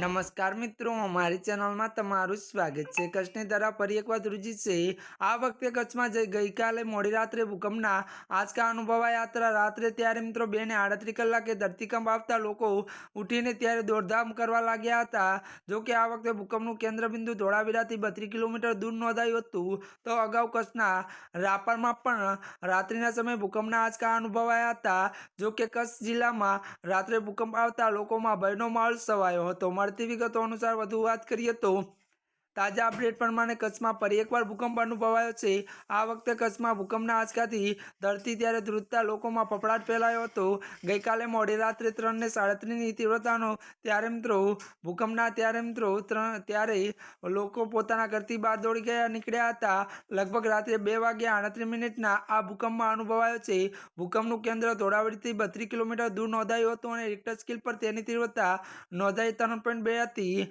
નમસ્કાર મિત્રો, અમારી ચેનલમાં તમારું સ્વાગત છે. કચ્છની ધરા ફરી એકવાર ધ્રુજી છે. આ વખતે કચ્છમાં જઈ ગઈકાલે મોડી રાત્રે ભૂકંપના આંચકા અનુભવાયા હતા રાત્રે ત્યારે મિત્રો બે ને આડત્રીસ કલાકે ધરતીકંપ આવતા લોકો ઉઠીને ત્યારે દોડધામ કરવા લાગ્યા હતા. જો કે આ વખતે ભૂકંપનું કેન્દ્રબિંદુ ધોળાવીરાથી બત્રીસ કિલોમીટર દૂર નોંધાયું હતું. તો અગાઉ કચ્છના રાપરમાં પણ રાત્રિના સમયે ભૂકંપના આંચકા અનુભવાયા હતા. જો કે કચ્છ જિલ્લામાં રાત્રે ભૂકંપ આવતા લોકોમાં ભયનો માહોલ સવાયો હતો. મળતી વિગતો અનુસાર વધુ વાત કરીએ તો તાજા અપડેટ પ્રમાણે કચ્છમાં ફરી એકવાર ભૂકંપ અનુભવાયો છે. આ વખતે કચ્છમાં ભૂકંપના આંચકાથી ધરતી ત્યારે ધ્રુજતા લોકોમાં ફફડાટ ફેલાયો હતો. ગઈકાલે મોડી રાત્રે ત્રણને સાડત્રીસની તીવ્રતાનો ત્યારે મિત્રો ભૂકંપના ત્યારે મિત્રો ત્યારે લોકો પોતાના ઘરથી બહાર દોડી ગયા નીકળ્યા હતા. લગભગ રાત્રે બે વાગ્યા આડત્રીસ મિનિટના આ ભૂકંપમાં અનુભવાયો છે. ભૂકંપનું કેન્દ્ર ધોળાવડીથી બત્રીસ કિલોમીટર દૂર નોંધાયું હતું અને રિક્ટર સ્કેલ પર તેની તીવ્રતા નોંધાઈ ત્રણ પોઈન્ટ બે હતી.